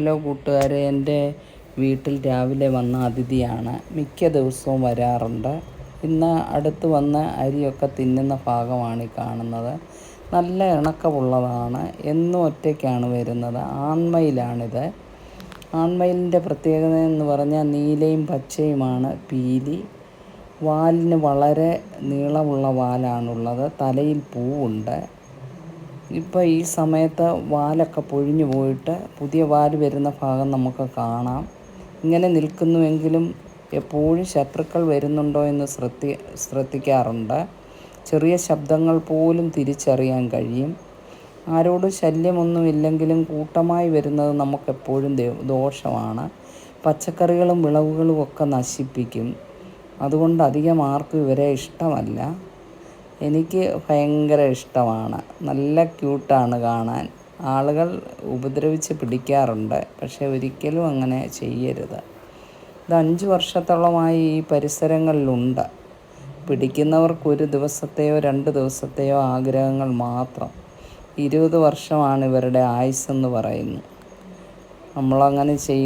Hello കൂട്ടുകാരെ എന്റെ വീട്ടിൽ രാവിലെ വന്ന അതിഥിയാണ്. മിക്ക ദിവസവും വരാറുണ്ട്. ഇന്ന് അടുത്ത് വന്ന് അരിയൊക്കെ തിന്നുന്ന ഭാഗമാണ് ഈ കാണുന്നത്. നല്ല ഇണക്കമുള്ളതാണ്. എന്നും ഒറ്റയ്ക്കാണ് വരുന്നത്. ആൺമയിലാണിത്. ആൺമയിലിന്റെ പ്രത്യേകത എന്ന് പറഞ്ഞാൽ നീലയും പച്ചയുമാണ് പീലി. വാലിന് വളരെ നീളമുള്ള വാലാണുള്ളത്. തലയിൽ പൂവുണ്ട്. ഇപ്പോൾ ഈ സമയത്ത് വാലൊക്കെ പൊഴിഞ്ഞു പോയിട്ട് പുതിയ വാൽ വരുന്ന ഭാഗം നമുക്ക് കാണാം. ഇങ്ങനെ നിൽക്കുന്നുവെങ്കിലും എപ്പോഴും ശത്രുക്കൾ വരുന്നുണ്ടോ എന്ന് ശ്രദ്ധി ശ്രദ്ധിക്കാറുണ്ട്. ചെറിയ ശബ്ദങ്ങൾ പോലും തിരിച്ചറിയാൻ കഴിയും. ആരോടും ശല്യമൊന്നുമില്ലെങ്കിലും കൂട്ടമായി വരുന്നത് നമുക്കെപ്പോഴും ദോഷമാണ്. പച്ചക്കറികളും വിളവുകളും ഒക്കെ നശിപ്പിക്കും. അതുകൊണ്ട് അധികം ആർക്കും ഇവരെ ഇഷ്ടമല്ല. എനിക്ക് ഭയങ്കര ഇഷ്ടമാണ്. നല്ല ക്യൂട്ടാണ് കാണാൻ. ആളുകൾ ഉപദ്രവിച്ച് പിടിക്കാറുണ്ട് പക്ഷേ ഒരിക്കലും അങ്ങനെ ചെയ്യരുത്. ഇത് അഞ്ച് വർഷത്തോളമായി ഈ പരിസരങ്ങളിലുണ്ട്. പിടിക്കുന്നവർക്ക് ഒരു ദിവസത്തെയോ രണ്ട് ദിവസത്തെയോ ആഗ്രഹങ്ങൾ മാത്രം. ഇരുപത് വർഷമാണ് ഇവരുടെ ആയുസ്സെന്ന് പറയുന്നു. നമ്മളങ്ങനെ ചെയ്യും